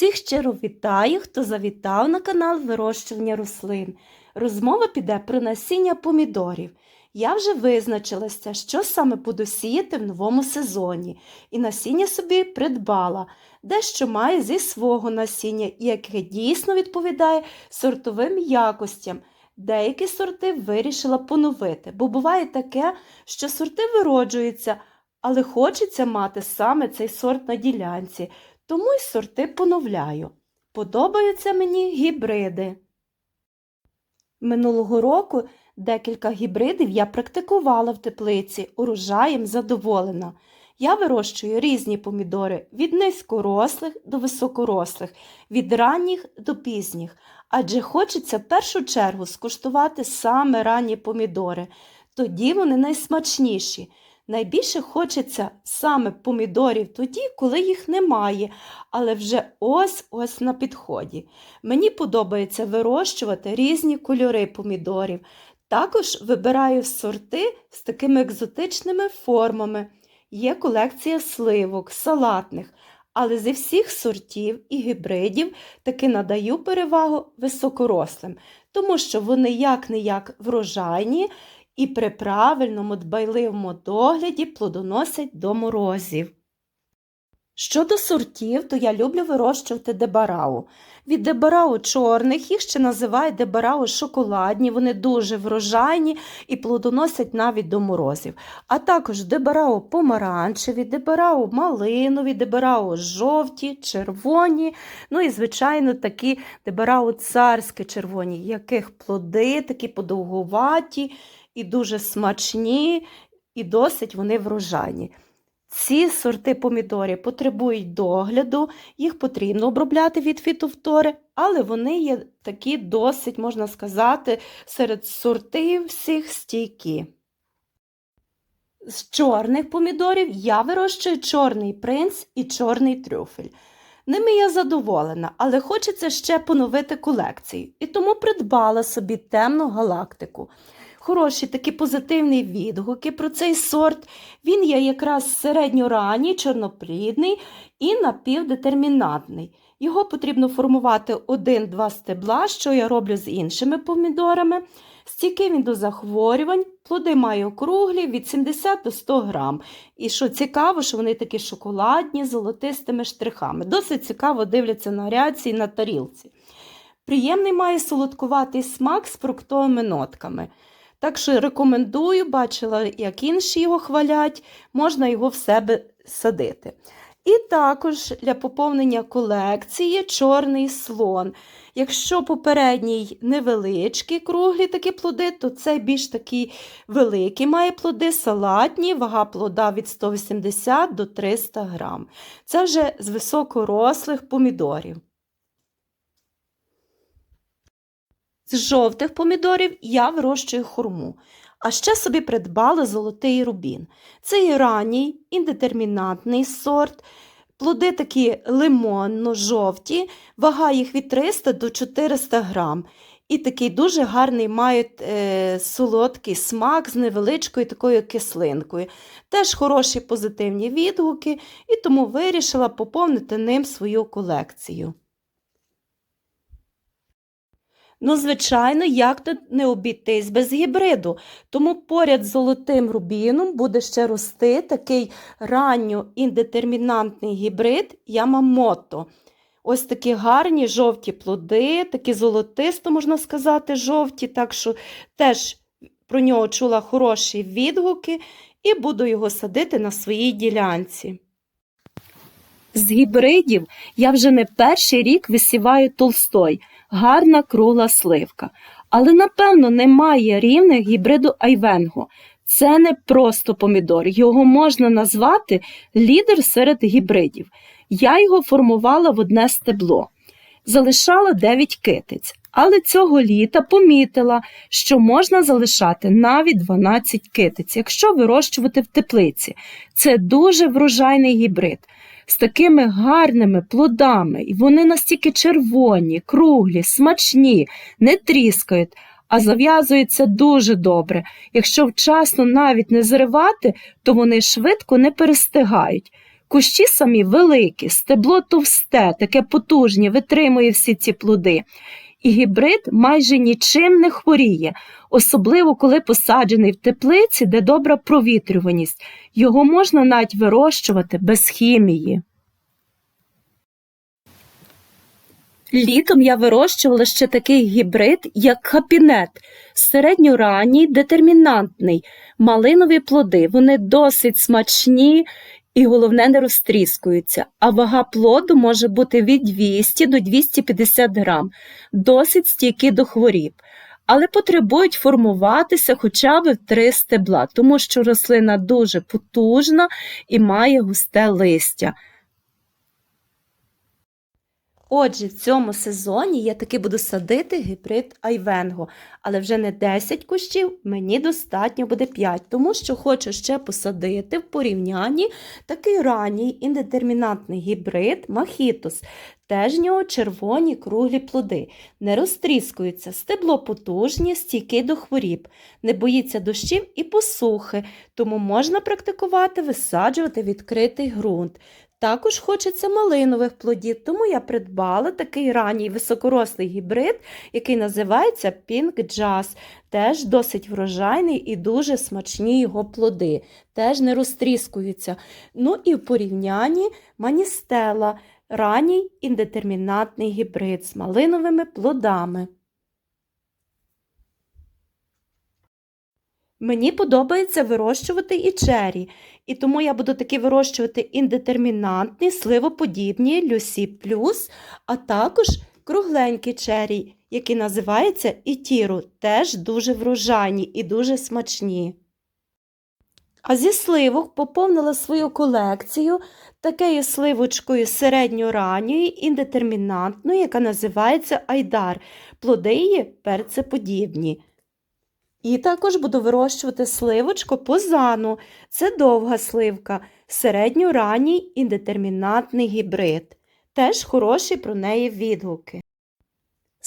Всіх щиро вітаю, хто завітав на канал вирощування рослин. Розмова піде про насіння помідорів. Я вже визначилася, що саме буду сіяти в новому сезоні, і насіння собі придбала, дещо має зі свого насіння, яке дійсно відповідає сортовим якостям. Деякі сорти вирішила поновити, бо буває таке, що сорти вироджуються, але хочеться мати саме цей сорт на ділянці, тому й сорти поновляю. Подобаються мені гібриди. Минулого року декілька гібридів я практикувала в теплиці, урожаєм задоволена. Я вирощую різні помідори від низькорослих до високорослих, від ранніх до пізніх, адже хочеться в першу чергу скуштувати саме ранні помідори. Тоді вони найсмачніші. Найбільше хочеться саме помідорів тоді, коли їх немає, але вже ось-ось на підході. Мені подобається вирощувати різні кольори помідорів. Також вибираю сорти з такими екзотичними формами. Є колекція сливок, салатних, але зі всіх сортів і гібридів таки надаю перевагу високорослим, тому що вони як не як врожайні і при правильному дбайливому догляді плодоносять до морозів. Щодо сортів, то я люблю вирощувати дебарау. Від дебарау чорних їх ще називають дебарау шоколадні, вони дуже врожайні і плодоносять навіть до морозів. А також дебарау помаранчеві, дебарау малинові, дебарау жовті, червоні, ну і, звичайно, такі дебарау царські червоні, яких плоди такі подовгуваті і дуже смачні, і досить вони врожайні. Ці сорти помідорів потребують догляду, їх потрібно обробляти від фітофтори, але вони є такі досить, можна сказати, серед сортів всіх стійкі. З чорних помідорів я вирощую чорний принц і чорний трюфель. Ними я задоволена, але хочеться ще поновити колекцію, і тому придбала собі темну галактику хороші такі позитивні відгуки про цей сорт. Він є якраз середньоранній, чорноплідний і напівдетермінантний. Його потрібно формувати один-два стебла, що я роблю з іншими помідорами. Стійкий він до захворювань, плоди маю округлі від 70 до 100 грам. І що цікаво, що вони такі шоколадні, золотистими штрихами. Досить цікаво дивляться на і на тарілці. Приємний має солодкуватий смак з фруктовими нотками. Так що рекомендую, бачила, як інші його хвалять, можна його в себе садити. І також для поповнення колекції чорний слон. Якщо попередній невеличкі круглі такі плоди, то цей більш такий великий має плоди, салатні, вага плода від 180 до 300 грам. Це вже з високорослих помідорів. З жовтих помідорів я вирощую хурму, а ще собі придбала золотий рубін. Це і ранній, індетермінантний сорт. Плоди такі лимонно-жовті, вага їх від 300 до 400 грам. І такий дуже гарний мають е, солодкий смак з невеличкою такою кислинкою. Теж хороші позитивні відгуки, і тому вирішила поповнити ним свою колекцію. Ну, звичайно, як тут не обійтись без гібриду. Тому поряд з золотим рубіном буде ще рости такий ранньо індетермінантний гібрид Ямамото. Ось такі гарні жовті плоди, такі золотисто, можна сказати, жовті, так що теж про нього чула хороші відгуки і буду його садити на своїй ділянці. З гібридів я вже не перший рік висіваю толстой, гарна кругла сливка. Але, напевно, немає рівних гібриду айвенго. Це не просто помідор, його можна назвати лідер серед гібридів. Я його формувала в одне стебло, залишала 9 китиць, але цього літа помітила, що можна залишати навіть 12 китиць, якщо вирощувати в теплиці. Це дуже врожайний гібрид з такими гарними плодами, і вони настільки червоні, круглі, смачні, не тріскають, а зав'язуються дуже добре. Якщо вчасно навіть не зривати, то вони швидко не перестигають. Кущі самі великі, стебло товсте, таке потужнє, витримує всі ці плоди. І гібрид майже нічим не хворіє, особливо коли посаджений в теплиці, де добра провітрюваність. Його можна навіть вирощувати без хімії. Літом я вирощувала ще такий гібрид, як хапінет, середньоранній, детермінантний, малинові плоди. Вони досить смачні і, головне, не розтріскуються. А вага плоду може бути від 200 до 250 грам, досить стійкі до хворіб. Але потребують формуватися хоча б три стебла, тому що рослина дуже потужна і має густе листя. Отже, в цьому сезоні я таки буду садити гібрид айвенго, але вже не 10 кущів, мені достатньо буде 5, тому що хочу ще посадити в порівнянні такий ранній індетермінантний гібрид махітус. Теж в нього червоні круглі плоди, не розтріскуються, стебло потужні, стійкі до хворіб, не боїться дощів і посухи, тому можна практикувати висаджувати відкритий ґрунт. Також хочеться малинових плодів, тому я придбала такий ранній високорослий гібрид, який називається Pink Jazz. Теж досить врожайний і дуже смачні його плоди, теж не розтріскуються. Ну і в порівнянні маністела, ранній індетермінатний гібрид з малиновими плодами. Мені подобається вирощувати і чері, і тому я буду таки вирощувати індетермінантні, сливоподібні Люсі Плюс, а також кругленькі чері, які називаються ітіру, теж дуже врожайні і дуже смачні. А зі сливок поповнила свою колекцію такою сливочкою середньоранньої, індетермінантної, яка називається Айдар. Плоди її перцеподібні. І також буду вирощувати сливочку позану. Це довга сливка, середньоранній індетермінантний гібрид. Теж хороші про неї відгуки.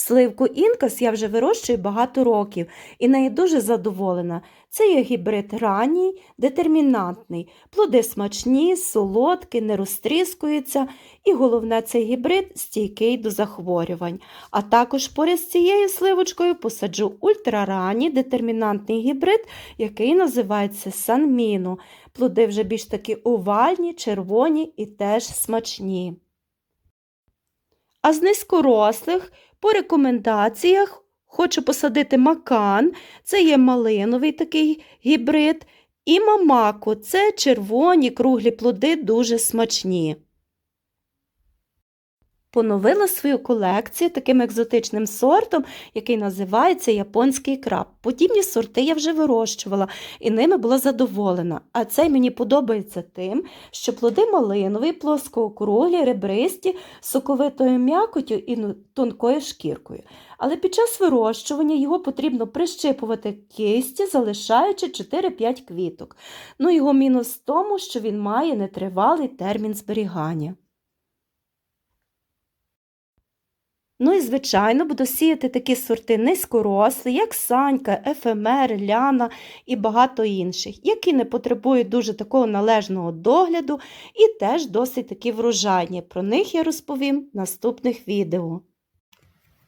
Сливку інкас я вже вирощую багато років і нею дуже задоволена. Це є гібрид ранній, детермінантний, плоди смачні, солодкі, не розтріскуються, і головне, цей гібрид стійкий до захворювань. А також поряд з цією сливочкою посаджу ультраранній детермінантний гібрид, який називається санміно. Плоди вже більш такі овальні, червоні і теж смачні. А з низькорослих по рекомендаціях хочу посадити макан, це є малиновий такий гібрид, і мамаку. Це червоні круглі плоди дуже смачні. Поновила свою колекцію таким екзотичним сортом, який називається японський краб. Подібні сорти я вже вирощувала і ними була задоволена. А цей мені подобається тим, що плоди малинові, плоскоокруглі, ребристі, соковитою м'якотю і ну, тонкою шкіркою. Але під час вирощування його потрібно прищипувати кисті, залишаючи 4-5 квіток. Ну, його мінус в тому, що він має нетривалий термін зберігання. Ну і, звичайно, буду сіяти такі сорти низькорослі, як санька, ефемер, ляна і багато інших, які не потребують дуже такого належного догляду і теж досить такі врожайні. Про них я розповім в наступних відео.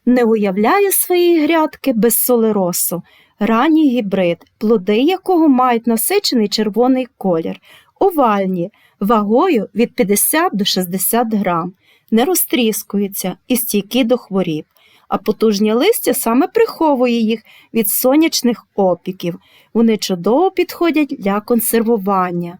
Не уявляю свої грядки без солеросу, ранній гібрид, плоди якого мають насичений червоний колір, овальні, вагою від 50 до 60 грам не розтріскуються і стійкі до хворіб, а потужні листя саме приховує їх від сонячних опіків. Вони чудово підходять для консервування.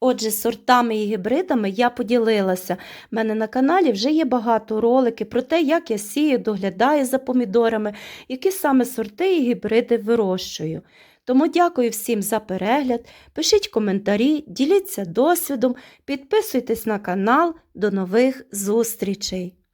Отже, сортами і гібридами я поділилася. У мене на каналі вже є багато роликів про те, як я сію, доглядаю за помідорами, які саме сорти і гібриди вирощую. Тому дякую всім за перегляд. Пишіть коментарі, діліться досвідом, підписуйтесь на канал. До нових зустрічей!